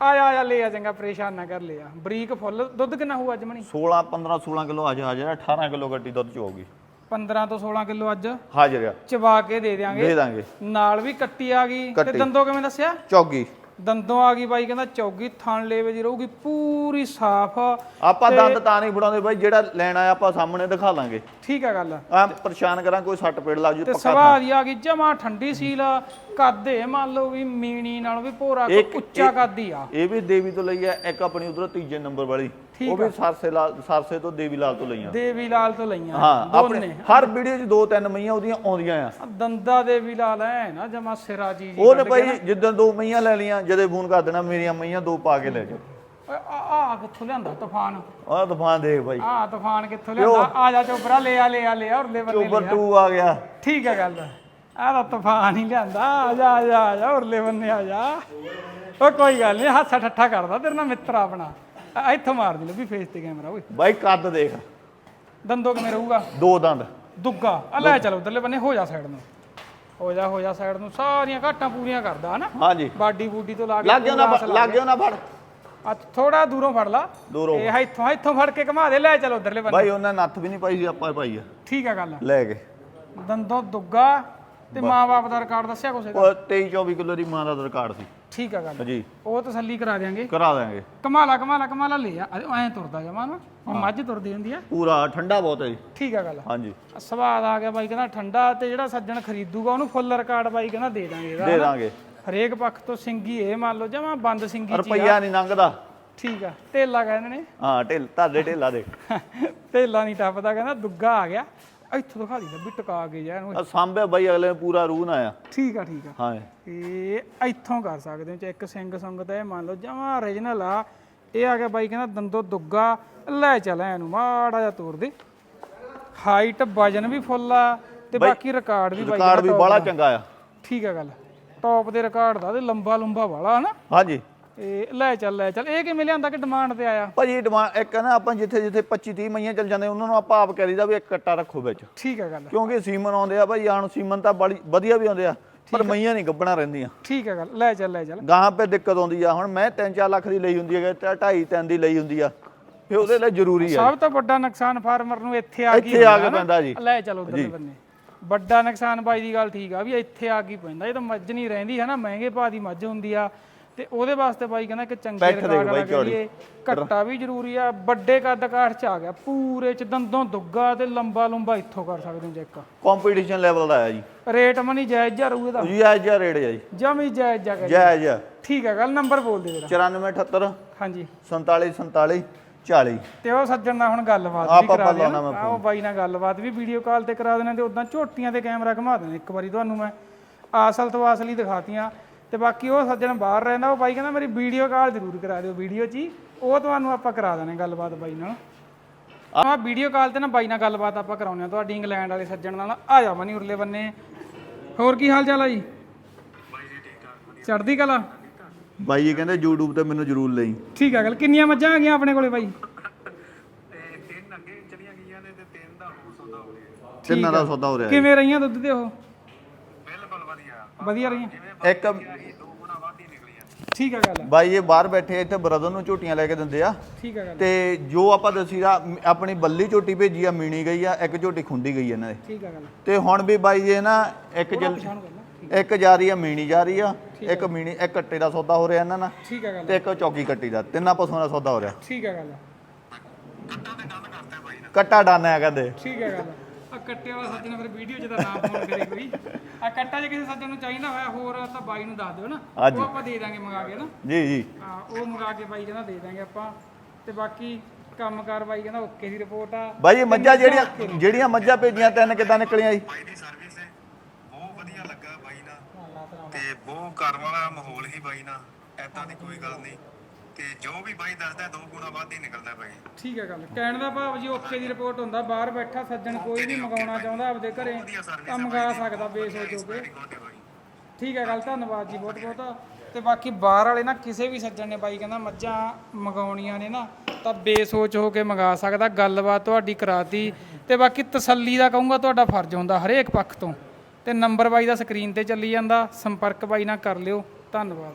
ਆ ਜਾ ਆ ਜਾ ਲੈ ਆ ਚੰਗਾ ਪਰੇਸ਼ਾਨ ਨਾ ਕਰ ਲੈ ਆ। ਬਰੀਕ ਫੁੱਲ ਦੁੱਧ ਕਿੰਨਾ ਹੋਊ ਅੱਜ ਮਣੀ? 16 15 16 ਕਿਲੋ ਅੱਜ ਹਾਜ਼ਰ ਆ 18 ਕਿਲੋ ਗੱਟੀ ਦੁੱਧ ਚ ਹੋਊਗੀ। 15 ਤੋਂ 16 ਕਿਲੋ ਅੱਜ ਹਾਜ਼ਰ ਆ। ਚਬਾ ਕੇ ਦੇ ਦਿਆਂਗੇ। ਦੇ ਦਾਂਗੇ। ਨਾਲ ਵੀ ਕੱਟੀ ਆ ਗਈ। ਤੇ ਕੱਟੀ। ਦੰਦੋਂ ਕਿਵੇਂ ਦੱਸਿਆ? ਚੌਗੀ। ਦੰਦੋਂ ਆ ਗਈ ਬਾਈ ਕਹਿੰਦਾ ਚੌਗੀ ਥਣ ਲੇਵੇ ਦੀ ਰਹੂਗੀ ਪੂਰੀ ਸਾਫ਼। ਆਪਾਂ ਦੰਦ ਤਾਂ ਨਹੀਂ ਫੜਾਉਂਦੇ ਬਾਈ ਜਿਹੜਾ ਲੈਣ ਆਪਾਂ ਸਾਹਮਣੇ ਦਿਖਾ ਲਾਂਗੇ। ਠੀਕ ਆ ਗੱਲ। ਆ ਪਰੇਸ਼ਾਨ ਕਰਾਂ ਕੋਈ ਸੱਟ ਪੇੜ ਲੱਗ ਜੂ ਤੇ ਪੱਕਾ ਸਵਾਦ ਹੀ ਆ ਗਈ ਜਮਾ ਠੰਡੀ ਸੀਲ। ਕਾਦੇ ਮੰਨ ਲਓ ਵੀ ਮੀਣੀ ਨਾਲੋਂ ਵੀ ਭੋਰਾ ਕੋ ਇੱਕ- ਉੱਚਾ ਕਾਦੀ ਆ। ਇਹ ਵੀ ਦੇਵੀ ਤੋਂ ਲਈ ਹੈ ਇੱਕ ਆਪਣੀ ਉਧਰੋਂ ਤੀਜੇ ਨੰਬਰ ਵਾਲੀ। ਠੀਕ ਉਹ ਵੀ ਸਰਸੇ ਲਾਲ ਸਰਸੇ ਤੋਂ ਦੇਵੀ ਲਾਲ ਤੋਂ ਲਈਆਂ। ਦੇਵੀ ਲਾਲ ਤੋਂ ਲਈਆਂ ਹਾਂ ਆਪਣੇ ਦੋਨੇ। ਹਰ ਵੀਡੀਓ 'ਚ ਦੋ ਤਿੰਨ ਮਈਆਂ ਉਹਦੀਆਂ ਆਉਂਦੀਆਂ ਆ। ਆਹ ਦੰਦਾ ਦੇਵੀ ਲਾਲ ਐ ਨਾ ਜਮਾ ਸਿਰਾ ਜੀ ਜੀ ਉਹਨੇ ਭਾਈ ਜਿੱਦਾਂ ਦੋ ਮਈਆਂ ਲੈ ਲੀਆਂ ਜਦੇ ਫੋਨ ਕਰ ਦੇਣਾ ਮੇਰੀਆਂ ਮਈਆਂ ਦੋ ਪਾ ਕੇ ਲੈ ਜਾ ਓਏ ਆ ਆ ਕਿੱਥੋਂ ਲਿਆਂਦਾ ਤੂਫਾਨ? ਆਹ ਤੂਫਾਨ ਦੇਖ ਭਾਈ। ਆ ਤੂਫਾਨ ਕਿੱਥੋਂ ਲਿਆਂਦਾ? ਆ ਜਾ ਚੋਬਰਾ ਲੈ ਆ ਲੈ ਆ ਲੈ ਆ ਔਰਲੇ ਬੰਨੇ ਚੋਬਰ ਲੈ ਆ। 2 ਆ ਗਿਆ। ਠੀਕ ਹੈ ਗੱਲ। ਆ ਤਾਂ ਤੂਫਾਨ ਹੀ ਲਿਆਂਦਾ ਆ ਜਾ ਆ ਜਾ ਆ ਜਾ ਉਰਲੇ ਬੰਨੇ ਆ ਜਾ। ਓ ਕੋਈ ਗੱਲ ਨਹੀਂ ਹਾਸਾ ਠੱਠਾ ਕਰਦਾ ਤੇਰੇ ਨਾਲ ਮਿੱਤਰ ਆਪਣਾ। ਆ, ਇੱਥੋਂ ਮਾਰ ਦੇ ਵੀ ਫੇਸ ਤੇ ਕੈਮਰਾ ਓਏ। ਬਾਈ ਕੱਦ ਦੇਖ। ਦੰਦੋ ਕਿਵੇਂ ਰਹੂਗਾ? ਦੋ ਦੰਦ। ਦੁੱਗਾ। ਆ ਲੈ ਚੱਲ ਉਧਰਲੇ ਬੰਨੇ ਹੋ ਜਾ ਸਾਈਡ ਨੂੰ। ਹੋ ਜਾ ਹੋ ਜਾ ਸਾਈਡ ਨੂੰ ਸਾਰੀਆਂ ਘਾਟਾਂ ਪੂਰੀਆਂ ਕਰਦਾ ਹਨਾ? ਹਾਂਜੀ। ਬਾਡੀ ਬੂਡੀ ਤੋਂ ਲਾ ਕੇ ਲੱਗ ਗਿਆ ਨਾ ਲੱਗ ਗਿਆ ਨਾ ਫੜ। ਆ ਥੋੜਾ ਦੂਰੋਂ ਫੜ ਲਾ। ਦੂਰੋਂ ਇਹ ਇੱਥੋਂ ਇੱਥੋਂ ਫੜ ਕੇ ਘੁਮਾ ਦੇ ਲੈ ਚੱਲ ਉਧਰਲੇ ਬੰਨੇ। ਬਾਈ ਉਹਨਾਂ ਨੱਥ ਵੀ ਨਹੀਂ ਪਾਈ ਸੀ ਆਪਾਂ ਪਾਈ ਆ। ਠੀਕ ਆ ਗੱਲ। ਲੈ ਕੇ। ਦੰਦੋ ਦੁੱਗਾ ਤੇ ਮਾਂ-ਬਾਪ ਦਾ ਰਿਕਾਰਡ ਦੱਸਿਆ ਕੁਛ ਇਹਦਾ? ਉਹ 23 24 ਕਿਲੋ ਦੀ ਮਾਂ ਦਾ ਰਿਕਾਰਡ ਸੀ। ਠੀਕ ਆ ਗੱਲ। ਜੀ ਉਹ ਤਸੱਲੀ ਕਰਾ ਦਿਆਂਗੇ। ਕਰਾ ਦਾਂਗੇ ਕਮਾਲਾ ਕਮਾਲਾ ਕਮਾਲਾ ਲੈ ਆ। ਐਂ ਤੁਰਦਾ ਜਮਾ ਨਾ। ਮੱਝ ਤੁਰਦੀ ਹੁੰਦੀ ਆ। ਪੂਰਾ ਠੰਡਾ ਬਹੁਤ ਹੈ ਜੀ। ਠੀਕ ਆ ਗੱਲ। ਹਾਂਜੀ। ਸਵਾਦ ਆ ਗਿਆ ਬਾਈ ਕਹਿੰਦਾ ਠੰਡਾ ਤੇ ਜਿਹੜਾ ਸੱਜਣ ਖਰੀਦੂਗਾ ਉਹਨੂੰ ਫੁੱਲ ਰਿਕਾਰਡ ਬਾਈ ਕਹਿੰਦਾ ਦੇ ਦਾਂਗੇ ਇਹਦਾ ਦੇ ਦਾਂਗੇ। ਹਰੇਕ ਪੱਖ ਤੋਂ ਸਿੰਗੀ ਇਹ ਮੰਨ ਲਓ ਜਮਾ ਬੰਦ ਸਿੰਗੀ ਚ ਹੀ ਆ। ਰੁਪਈਆ ਨਹੀਂ ਲੰਘਦਾ। ਠੀਕ ਆ। ਤੇਲਾ ਕਹਿੰਦੇ ਨੇ। ਹਾਂ ਢਿੱਲ ਤੁਹਾਡੇ ਢੇਲਾ ਦੇ। ਤੇਲਾ ਨਹੀਂ ਟੱਪਦਾ ਕਹਿੰਦਾ ਦੁੱਗਾ ਆ ਗਿਆ। ਇੱਥੋਂ ਦਿਖਾ ਦੀ ਲੱਭੀ ਟਕਾ ਕੇ ਜਾ ਇਹਨੂੰ। ਆ ਸਾਂਭਿਆ ਬਾਈ ਅਗਲੇ ਨੇ ਪੂਰਾ ਰੂਹ ਨਾ ਆਇਆ। ਠੀਕ ਆ ਠੀਕ ਆ। ਹਾਂ। ਇਹ ਇੱਥੋਂ ਕਰ ਸਕਦੇ ਹੋ ਚੈੱਕ ਸਿੰਘ ਸੰਗਤ ਹੈ ਮੰਨ ਲਓ ਜਮਾ origignal ਆ। ਇਹ ਆ ਗਿਆ ਬਾਈ ਕਹਿੰਦਾ ਦੰਦੋ ਦੁੱਗਾ ਲੈ ਚੱਲ ਇਹਨੂੰ ਮਾੜਾ ਜਿਹਾ ਤੋੜ ਦੇ। ਹਾਈਟ ਵਜਨ ਵੀ ਫੁੱਲ ਆ ਤੇ ਬਾਕੀ ਰਿਕਾਰਡ ਵੀ ਬਾਈ ਰਿਕਾਰਡ ਵੀ ਬੜਾ। ਚੰਗਾ ਆ। ਠੀਕ ਆ ਗੱਲ ਟੌਪ ਦੇ ਰਿਕਾਰਡ ਦਾ ਤੇ ਲੰਬਾ ਲੰਬਾ ਵਾਲਾ ਹਨਾ? ਹਾਂਜੀ। ਇਹ ਲੈ ਚੱਲ ਲੈ ਚੱਲ। ਇਹ ਕਿਵੇਂ ਲਿਆਂਦਾ ਕਿ ਡਿਮਾਂਡ ਤੇ ਆਇਆ? ਭਾਜੀ ਡਿਮਾਂਡ ਇੱਕ ਨਾ ਆਪਾਂ ਜਿੱਥੇ ਜਿੱਥੇ 25 30 ਮਈਆਂ ਚੱਲ ਜਾਂਦੇ ਉਹਨਾਂ ਨੂੰ ਆਪਾਂ ਆਪ ਕਹਿ ਦਈਦਾ ਵੀ ਇੱਕ ਕੱਟਾ ਰੱਖੋ ਵਿੱਚ। ਠੀਕ ਆ ਗੱਲ। ਕਿਉਂਕਿ ਸੀਮਨ ਆਉਂਦੇ ਆ ਭਾਈ ਆਣ ਸੀਮਨ ਤਾਂ ਬੜੀ ਵਧੀਆ ਵੀ ਆਉਂਦੇ ਆ ਪਰ ਮਈਆਂ ਨਹੀਂ ਗੱਬਣਾ ਰਹਿੰਦੀਆਂ। ਠੀਕ ਆ ਗੱਲ। ਲੈ ਚੱਲ ਲੈ ਚੱਲ। ਗਾਹਾਂ 'ਤੇ ਦਿੱਕਤ ਆਉਂਦੀ ਆ। ਹੁਣ ਮੈਂ 3-4 ਲੱਖ ਦੀ ਲਈ ਹੁੰਦੀ ਹੈ ਤੇ 2.5 3 ਦੀ ਲਈ ਹੁੰਦੀ ਆ। ਫੇ ਉਹਦੇ ਲਈ ਜ਼ਰੂਰੀ ਆ। ਸਭ ਤੋਂ ਵੱਡਾ ਨੁਕਸਾਨ ਫਾਰਮਰ ਨੂੰ ਇੱਥੇ ਆ ਇੱਥੇ ਆ ਕੇ ਪੈਂਦਾ ਜੀ। ਲੈ ਚਲੋ ਉਧਰਲੇ ਬੰਨੇ। ਵੱਡਾ ਨੁਕਸਾਨ ਬਾਈ ਦੀ ਗੱਲ ਠੀਕ ਆ ਵੀ ਇੱਥੇ ਆ ਕੇ ਪੈਂਦਾ। ਇਹ ਤਾਂ ਮੱਝ ਨਹੀਂ ਰਹਿੰਦੀ ਹੈ ਨਾ ਮਹਿੰਗੇ ਭਾਅ ਦੀ ਮੱਝ ਹੁੰਦੀ ਆ। ਤੇ ਉਹਦੇ ਵਾਸਤੇ ਬਾਈ ਕਹਿੰਦਾ ਕਿ ਚੰਗੇ ਪਿੱਠ ਦੇਖ ਬਾਈ ਕਰੀਏ। ਘੱਟਾ ਵੀ ਜ਼ਰੂਰੀ ਆ ਵੱਡੇ ਕੱਦ ਕਾਠ ਚ ਆ ਗਿਆ। ਪੂਰੇ ਚ ਦੰਦੋਂ ਦੁੱਗਾ ਤੇ ਲੰਬਾ ਲੰਬਾ ਇੱਥੋਂ ਕਰ ਸਕਦੇ ਹੋ ਚੈੱਕ ਕੰਪੀਟੀਸ਼ਨ ਲੈਵਲ ਦਾ ਆ ਜੀ। ਰੇਟ ਮਨੀ ਜਾਇਜ਼ ਜਾ ਰਹੂ ਇਹਦਾ ਜੀ ਆ ਜਿਹਾ ਰੇਟ ਜੀ। ਜਮੀ ਜਾਇਜ਼ ਜਾ ਕੇ ਜਾਇਜ਼ ਠੀਕ ਹੈ ਗੱਲ ਨੰਬਰ ਬੋਲ ਦੇ ਜਰਾ। 9478 ਹਾਂਜੀ। 47 47 40 ਤੇ ਉਹ ਸੱਜਣ ਨਾਲ ਹੁਣ ਗੱਲਬਾਤ ਵੀ ਕਰਾ ਦੇਣਾ ਉਹ ਬਾਈ ਨਾਲ ਗੱਲਬਾਤ ਵੀ ਵੀਡੀਓ ਕਾਲ ਤੇ ਕਰਾ ਦੇਣਾ ਤੇ ਉਦਾਂ ਝੋਟੀਆਂ ਤੇ ਕੈਮਰਾ ਘੁਮਾ ਦੇਣਾ। ਇੱਕ ਵਾਰੀ ਤੁਹਾਨੂੰ ਮੈਂ ਆਸਲ ਤੋਂ ਅਸਲੀ ਦਿਖਾਤੀਆਂ। ਤੇ ਬਾਕੀ ਉਹ ਸੱਜਣ ਬਾਹਰ ਰਹਿੰਦਾ ਉਹ ਬਾਈ ਕਹਿੰਦਾ ਮੇਰੀ ਵੀਡੀਓ ਕਾਲ ਜ਼ਰੂਰ ਕਰਾ ਦਿਓ ਵੀਡੀਓ 'ਚ ਹੀ। ਉਹ ਤੁਹਾਨੂੰ ਆਪਾਂ ਕਰਾ ਦੇਣੇ ਗੱਲਬਾਤ ਬਾਈ ਨਾਲ। ਆ ਵੀਡੀਓ ਕਾਲ ਤੇ ਨਾ ਬਾਈ ਨਾਲ ਗੱਲਬਾਤ ਆਪਾਂ ਕਰਾਉਂਦੇ ਆ ਤੁਹਾਡੀ ਇੰਗਲੈਂਡ ਵਾਲੇ ਸੱਜਣ ਨਾਲ। ਆ ਜਾ ਮਨੀ ਉਰਲੇ ਬੰਨੇ। ਹੋਰ ਕੀ ਹਾਲ ਚਾਲ ਆ ਜੀ? ਚੜ੍ਹਦੀ ਕਲਾ? ਬਾਈ ਜੀ ਕਹਿੰਦੇ YouTube ਤੇ ਮੈਨੂੰ ਜ਼ਰੂਰ ਲਈ। ਠੀਕ ਆ ਗੱਲ ਕਿੰਨੀਆਂ ਮੱਝਾਂ ਆ ਗਈਆਂ ਆਪਣੇ ਕੋਲੇ ਬਾਈ? ਤੇ ਤਿੰਨ ਅੱਗੇ ਚਲੀਆਂ ਗਈਆਂ ਨੇ ਤੇ ਤਿੰਨ ਦਾ ਹੋਰ ਸੌਦਾ ਹੋ ਗਿਆ ਤਿੰਨਾਂ ਦਾ ਸੌਦਾ ਹੋ ਰਿਹਾ ਕਿਵੇਂ ਰਹੀਆਂ ਦੁੱਧ ਤੇ ਉਹ? ਵਧੀਆ ਰਹੀਆਂ? ਇੱਕ ਠੀਕ ਆ ਗੱਲ ਬਾਈ ਇਹ ਬਾਹਰ ਬੈਠੇ ਇੱਥੇ ਬ੍ਰਦਰ ਨੂੰ ਝੋਟੀਆਂ ਲੈ ਕੇ ਦਿੰਦੇ ਆ। ਠੀਕ ਆ ਗੱਲ ਤੇ ਜੋ ਆਪਾਂ ਦਸੀਦਾ ਆਪਣੀ ਬੱਲੀ ਝੋਟੀ ਭੇਜੀ ਆ ਮੀਣੀ ਗਈ ਆ ਇੱਕ ਝੋਟੀ ਖੁੰਡੀ ਗਈ ਆ ਇਹਨਾਂ ਦੇ। ਠੀਕ ਆ ਗੱਲ ਤੇ ਹੁਣ ਵੀ ਬਾਈ ਜੀ ਨਾ ਇੱਕ ਜਲ ਇੱਕ ਜਾ ਰਹੀ ਆ ਮੀਣੀ ਜਾ ਰਹੀ ਆ ਇੱਕ ਮੀਣੀ ਇੱਕ ਕੱਟੇ ਦਾ ਸੌਦਾ ਹੋ ਰਿਹਾ ਇਹਨਾਂ ਨਾਲ ਠੀਕ ਹੈ ਗੱਲ ਤੇ ਇੱਕ ਚੌਕੀ ਕੱਟੀ ਦਾ ਤਿੰਨਾਂ ਪਸ਼ੂਆਂ ਦਾ ਸੌਦਾ ਹੋ ਰਿਹਾ। ਠੀਕ ਹੈ ਗੱਲ ਕੱਟਾ ਤੇ ਡਨ ਕਰਤਾ ਬਾਈ ਨੇ ਕੱਟਾ ਡਾਨਾ ਹੈ ਕਹਿੰਦੇ। ਠੀਕ ਹੈ ਗੱਲ ਆ ਕੱਟੇ ਵਾਲਾ ਸੱਜਣ ਫਿਰ ਵੀਡੀਓ 'ਚ ਤਾਂ ਨਾ ਫੋਨ ਕਰੇ ਕੋਈ। ਆ ਕੱਟਾ ਜੇ ਕਿਸੇ ਸੱਜਣ ਨੂੰ ਚਾਹੀਦਾ ਹੋਇਆ ਹੋਰ ਤਾਂ ਬਾਈ ਨੂੰ ਦੱਸ ਦਿਓ ਨਾ। ਹਾਂਜੀ। ਉਹ ਆਪਾਂ ਦੇ ਦਾਂਗੇ ਮੰਗਾ ਕੇ ਨਾ। ਜੀ ਜੀ। ਹਾਂ ਉਹ ਮੰਗਾ ਕੇ ਬਾਈ ਕਹਿੰਦਾ ਦੇ ਦਾਂਗੇ ਆਪਾਂ। ਤੇ ਬਾਕੀ ਕੰਮਕਾਰ ਬਾਈ ਕਹਿੰਦਾ ਓਕੇ ਦੀ ਰਿਪੋਰਟ ਆ। ਬਾਈ ਇਹ ਮੱਝਾਂ ਜਿਹੜੀਆਂ ਜਿਹੜੀਆਂ ਮੱਝਾਂ ਭੇਜੀਆਂ ਤਿੰਨ ਕਿਦਾਂ ਨਿਕਲੀਆਂ ਜੀ? ਬਾਈ ਦੀ ਸਰਵਿਸ ਹੈ। ਬਹੁਤ ਵਧੀਆ ਲੱਗਾ ਬਾਈ ਨਾਲ। ਤੇ ਬਹੁਤ ਘਰ ਵਾਲਾ ਮਾਹੌਲ ਹੀ ਬਾਈ ਨਾਲ। ਐਦਾਂ ਦੀ ਕੋਈ ਗੱਲ ਨਹੀਂ। ਤੇ ਜੋ ਵੀ ਬਾਈ ਦੱਸਦਾ ਦੋ ਗੁਣਾ ਵੱਧ ਹੀ ਨਿਕਲਦਾ ਬਾਈ। ਠੀਕ ਹੈ ਗੱਲ। ਕਹਿਣ ਦਾ ਭਾਵ ਜੀ ਓਕੇ ਦੀ ਰਿਪੋਰਟ ਹੁੰਦਾ ਬਾਹਰ ਬੈਠਾ ਸੱਜਣ ਕੋਈ ਵੀ ਮੰਗਾਉਣਾ ਚਾਹੁੰਦਾ ਆਪਦੇ ਘਰੇ ਤਾਂ ਮੰਗਾ ਸਕਦਾ ਬੇਸੋਚ ਹੋ ਕੇ। ਠੀਕ ਹੈ ਗੱਲ ਧੰਨਵਾਦ ਜੀ ਬਹੁਤ ਬਹੁਤ। ਤੇ ਬਾਕੀ ਬਾਹਰ ਵਾਲੇ ਨਾ ਕਿਸੇ ਵੀ ਸੱਜਣ ਨੇ ਬਾਈ ਕਹਿੰਦਾ ਮੱਝਾਂ ਮੰਗਾਉਣੀਆਂ ਨੇ ਨਾ ਤਾਂ ਬੇਸੋਚ ਹੋ ਕੇ ਮੰਗਾ ਸਕਦਾ ਗੱਲਬਾਤ ਤੁਹਾਡੀ ਕਰਾਤੀ। ਤੇ ਬਾਕੀ ਤਸੱਲੀ ਦਾ ਕਹੂੰਗਾ ਤੁਹਾਡਾ ਫਰਜ਼ ਹੁੰਦਾ ਹਰੇਕ ਪੱਖ ਤੋਂ। ਤੇ ਨੰਬਰ ਬਾਈ ਦਾ ਸਕਰੀਨ ਤੇ ਚੱਲੀ ਜਾਂਦਾ ਸੰਪਰਕ ਬਾਈ ਨਾਲ ਕਰ ਲਿਓ। ਧੰਨਵਾਦ